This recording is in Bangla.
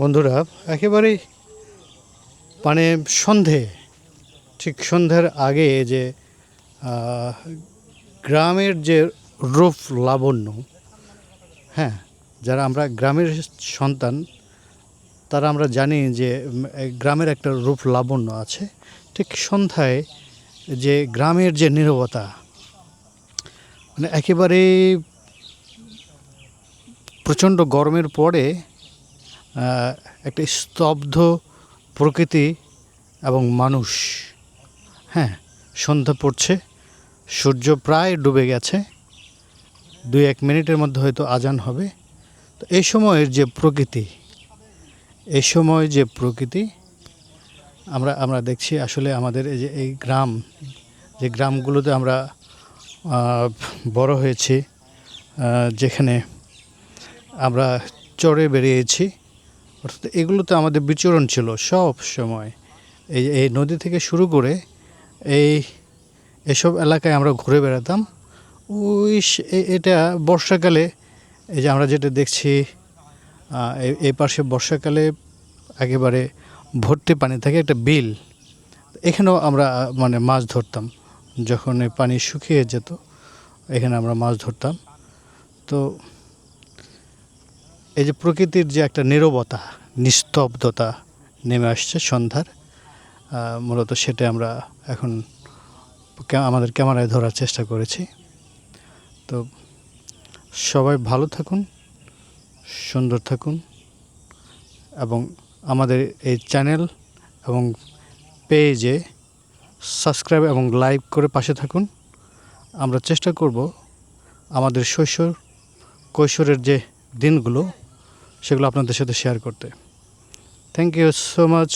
বন্ধুরা, একেবারেই মানে সন্ধে, ঠিক সন্ধ্যার আগে যে গ্রামের যে রূপ লাবণ্য হ্যাঁ যারা আমরা গ্রামের সন্তান, তারা আমরা জানি যে গ্রামের একটা রূপ লাবণ্য আছে। ঠিক সন্ধ্যায় যে গ্রামের যে নীরবতা মানে একেবারেই প্রচণ্ড গরমের পরে একটা স্তব্ধ প্রকৃতি এবং মানুষ। হ্যাঁ সন্ধ্যা পড়ছে, সূর্য প্রায় ডুবে গেছে। দুই এক মিনিটের মধ্যে হয়তো আজান হবে। তো এই সময়ের যে প্রকৃতি, এই সময় যে প্রকৃতি, আমরা আমরা দেখছি আসলে আমাদের এই যে, এই গ্রাম, যে গ্রামগুলোতে আমরা বড় হয়েছি যেখানে আমরা চড়ে বেরিয়েছি। অর্থাৎ এগুলোতে আমাদের বিচরণ ছিল সব সময়। এই এই নদী থেকে শুরু করে এই, এসব এলাকায় আমরা ঘুরে বেড়াতাম। ওই এটা বর্ষাকালে, এই যে আমরা যেটা দেখছি এই পাশে বর্ষাকালে একেবারে ভর্তি পানি থাকে একটা বিল। এখানেও আমরা মানে মাছ ধরতাম। যখন এই পানি শুকিয়ে যেত, এখানে আমরা মাছ ধরতাম। তো এই যে প্রকৃতির যে একটা নীরবতা নিস্তব্ধতা নেমে আসছে সন্ধ্যার। মূলত সেটা আমরা এখন আমাদের ক্যামেরায় ধরার চেষ্টা করেছি। তো সবাই ভালো থাকুন, সুন্দর থাকুন এবং আমাদের এই চ্যানেল এবং পেজে সাবস্ক্রাইব এবং লাইক করে পাশে থাকুন। আমরা চেষ্টা করব আমাদের শৈশব, কৈশোরের যে দিনগুলো সেগুলো আপনাদের সাথে শেয়ার করতে। Thank you so much